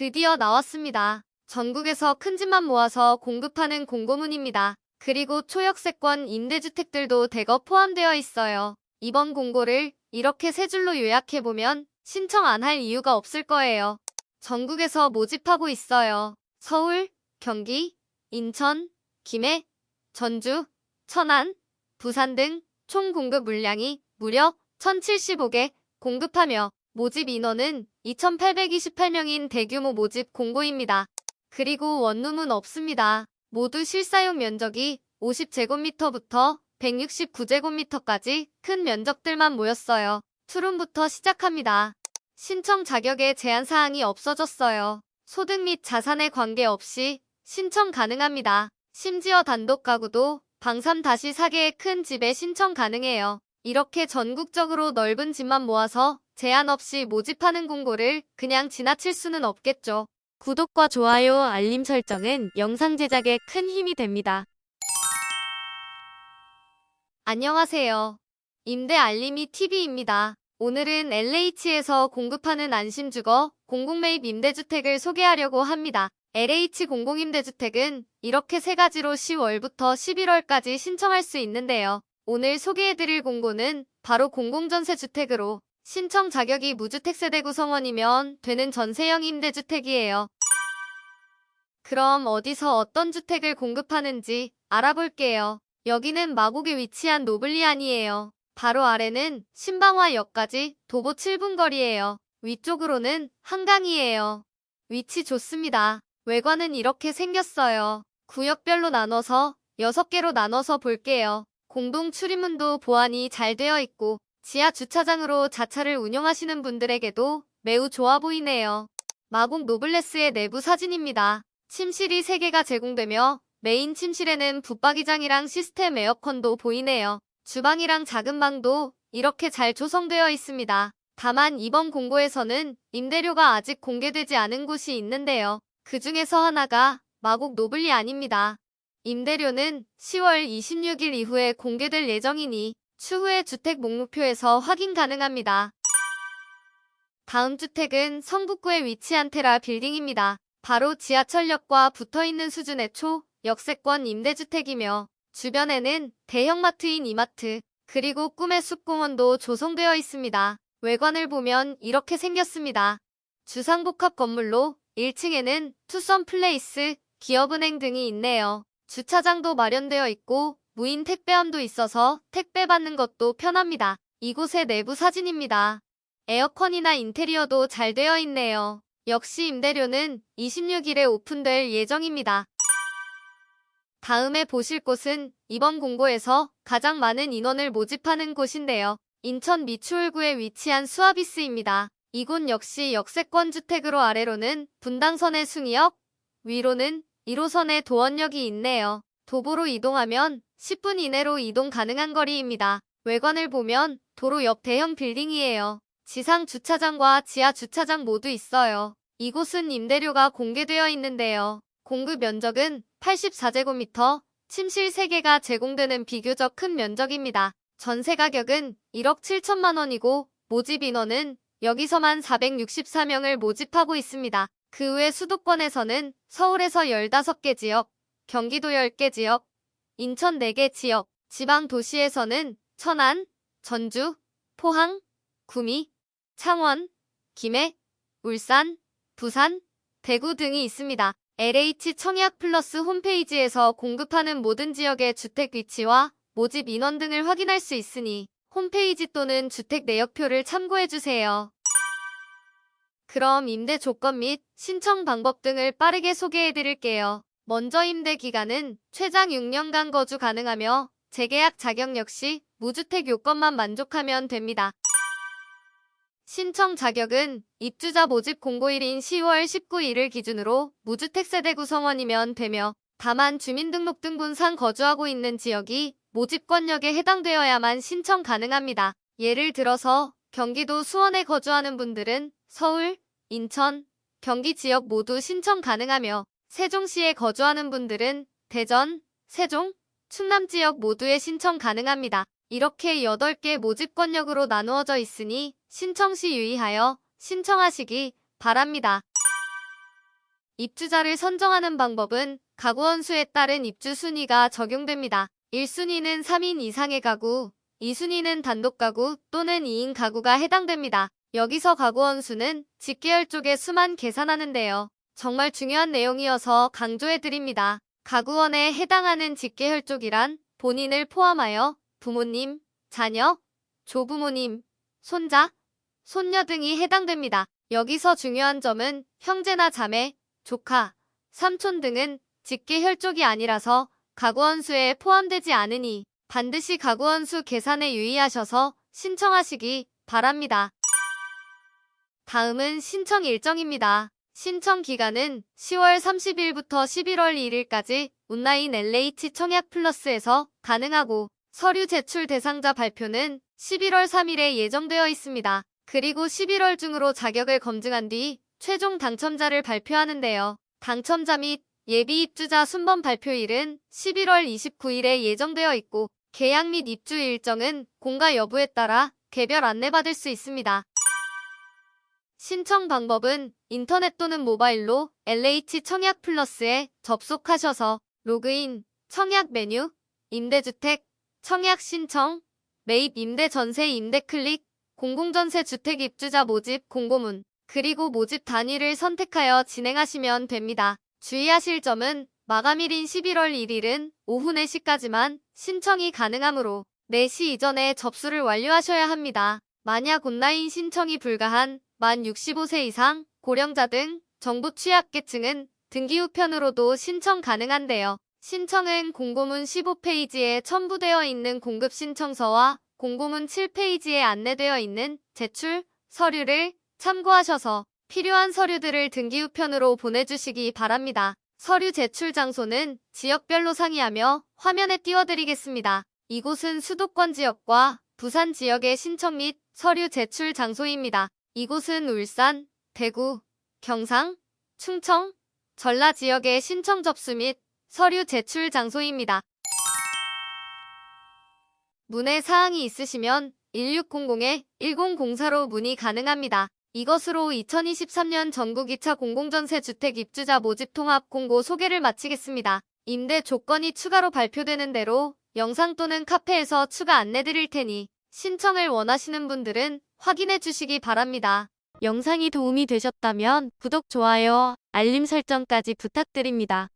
드디어 나왔습니다. 전국에서 큰 집만 모아서 공급하는 공고문입니다. 그리고 초역세권 임대주택들도 대거 포함되어 있어요. 이번 공고를 이렇게 세 줄로 요약해보면 신청 안 할 이유가 없을 거예요. 전국에서 모집하고 있어요. 서울, 경기, 인천, 김해, 전주, 천안, 부산 등 총 공급 물량이 무려 1075개 공급하며 모집 인원은 2828명인 대규모 모집 공고입니다. 그리고 원룸은 없습니다. 모두 실사용 면적이 50제곱미터부터 169제곱미터까지 큰 면적들만 모였어요. 투룸부터 시작합니다. 신청 자격에 제한 사항이 없어졌어요. 소득 및 자산에 관계없이 신청 가능합니다. 심지어 단독 가구도 방삼 다시 4개의 큰 집에 신청 가능해요. 이렇게 전국적으로 넓은 집만 모아서 제한 없이 모집하는 공고를 그냥 지나칠 수는 없겠죠. 구독과 좋아요, 알림 설정은 영상 제작에 큰 힘이 됩니다. 안녕하세요. 임대 알림이 TV입니다. 오늘은 LH에서 공급하는 안심주거 공공매입 임대주택을 소개하려고 합니다. LH 공공임대주택은 이렇게 세 가지로 10월부터 11월까지 신청할 수 있는데요. 오늘 소개해드릴 공고는 바로 공공전세주택으로 신청 자격이 무주택 세대 구성원이면 되는 전세형 임대주택이에요. 그럼 어디서 어떤 주택을 공급하는지 알아볼게요. 여기는 마곡에 위치한 노블리안이에요. 바로 아래는 신방화역까지 도보 7분 거리예요. 위쪽으로는 한강이에요. 위치 좋습니다. 외관은 이렇게 생겼어요. 구역별로 나눠서 6개로 나눠서 볼게요. 공동 출입문도 보안이 잘 되어 있고 지하 주차장으로 자차를 운영하시는 분들에게도 매우 좋아 보이네요. 마곡 노블레스의 내부 사진입니다. 침실이 3개가 제공되며 메인 침실에는 붙박이장이랑 시스템 에어컨도 보이네요. 주방이랑 작은 방도 이렇게 잘 조성되어 있습니다. 다만 이번 공고에서는 임대료가 아직 공개되지 않은 곳이 있는데요. 그 중에서 하나가 마곡 노블리 아닙니다. 임대료는 10월 26일 이후에 공개될 예정이니 추후에 주택 목록표에서 확인 가능합니다. 다음 주택은 성북구에 위치한 테라 빌딩입니다. 바로 지하철역과 붙어있는 수준의 초, 역세권 임대주택이며 주변에는 대형마트인 이마트, 그리고 꿈의 숲공원도 조성되어 있습니다. 외관을 보면 이렇게 생겼습니다. 주상복합 건물로 1층에는 투썸 플레이스, 기업은행 등이 있네요. 주차장도 마련되어 있고 무인 택배함도 있어서 택배 받는 것도 편합니다. 이곳의 내부 사진입니다. 에어컨이나 인테리어도 잘 되어 있네요. 역시 임대료는 26일에 오픈될 예정입니다. 다음에 보실 곳은 이번 공고에서 가장 많은 인원을 모집하는 곳인데요. 인천 미추홀구에 위치한 수아비스입니다. 이곳 역시 역세권 주택으로 아래로는 분당선의 숭이역, 위로는 1호선의 도원역이 있네요. 도보로 이동하면 10분 이내로 이동 가능한 거리입니다. 외관을 보면 도로 옆 대형 빌딩이에요. 지상 주차장과 지하 주차장 모두 있어요. 이곳은 임대료가 공개되어 있는데요. 공급 면적은 84제곱미터, 침실 3개가 제공되는 비교적 큰 면적입니다. 전세 가격은 1억 7천만 원이고 모집 인원은 여기서만 464명을 모집하고 있습니다. 그 외 수도권에서는 서울에서 15개 지역, 경기도 10개 지역, 인천 4개 지역, 지방 도시에서는 천안, 전주, 포항, 구미, 창원, 김해, 울산, 부산, 대구 등이 있습니다. LH 청약 플러스 홈페이지에서 공급하는 모든 지역의 주택 위치와 모집 인원 등을 확인할 수 있으니 홈페이지 또는 주택 내역표를 참고해주세요. 그럼 임대 조건 및 신청 방법 등을 빠르게 소개해 드릴게요. 먼저 임대 기간은 최장 6년간 거주 가능하며 재계약 자격 역시 무주택 요건만 만족하면 됩니다. 신청 자격은 입주자 모집 공고일인 10월 19일을 기준으로 무주택 세대 구성원이면 되며 다만 주민등록 등본상 거주하고 있는 지역이 모집권역에 해당되어야만 신청 가능합니다. 예를 들어서 경기도 수원에 거주하는 분들은 서울, 인천, 경기 지역 모두 신청 가능하며 세종시에 거주하는 분들은 대전, 세종, 충남 지역 모두에 신청 가능합니다. 이렇게 8개 모집 권역으로 나누어져 있으니 신청 시 유의하여 신청하시기 바랍니다. 입주자를 선정하는 방법은 가구원 수에 따른 입주 순위가 적용됩니다. 1순위는 3인 이상의 가구, 2순위는 단독 가구 또는 2인 가구가 해당됩니다. 여기서 가구원 수는 직계열 쪽에 수만 계산하는데요. 정말 중요한 내용이어서 강조해드립니다. 가구원에 해당하는 직계혈 쪽이란 본인을 포함하여 부모님, 자녀, 조부모님, 손자, 손녀 등이 해당됩니다. 여기서 중요한 점은 형제나 자매, 조카, 삼촌 등은 직계혈 쪽이 아니라서 가구원 수에 포함되지 않으니 반드시 가구원 수 계산에 유의하셔서 신청하시기 바랍니다. 다음은 신청 일정입니다. 신청 기간은 10월 30일부터 11월 1일까지 온라인 LH 청약 플러스에서 가능하고 서류 제출 대상자 발표는 11월 3일에 예정되어 있습니다. 그리고 11월 중으로 자격을 검증한 뒤 최종 당첨자를 발표하는데요. 당첨자 및 예비 입주자 순번 발표일은 11월 29일에 예정되어 있고 계약 및 입주 일정은 공가 여부에 따라 개별 안내받을 수 있습니다. 신청 방법은 인터넷 또는 모바일로 LH 청약 플러스에 접속하셔서 로그인, 청약 메뉴, 임대주택, 청약 신청, 매입 임대 전세 임대 클릭, 공공전세 주택 입주자 모집 공고문, 그리고 모집 단위를 선택하여 진행하시면 됩니다. 주의하실 점은 마감일인 11월 1일은 오후 4시까지만 신청이 가능하므로 4시 이전에 접수를 완료하셔야 합니다. 만약 온라인 신청이 불가한 만 65세 이상, 고령자 등 정부 취약계층은 등기 우편으로도 신청 가능한데요. 신청은 공고문 15페이지에 첨부되어 있는 공급 신청서와 공고문 7페이지에 안내되어 있는 제출 서류를 참고하셔서 필요한 서류들을 등기 우편으로 보내주시기 바랍니다. 서류 제출 장소는 지역별로 상의하며 화면에 띄워드리겠습니다. 이곳은 수도권 지역과 부산 지역의 신청 및 서류 제출 장소입니다. 이곳은 울산, 대구, 경상, 충청, 전라 지역의 신청 접수 및 서류 제출 장소입니다. 문의 사항이 있으시면 1600-1004로 문의 가능합니다. 이것으로 2023년 전국 2차 공공전세 주택 입주자 모집 통합 공고 소개를 마치겠습니다. 임대 조건이 추가로 발표되는 대로 영상 또는 카페에서 추가 안내 드릴 테니 신청을 원하시는 분들은 확인해 주시기 바랍니다. 영상이 도움이 되셨다면 구독, 좋아요, 알림 설정까지 부탁드립니다.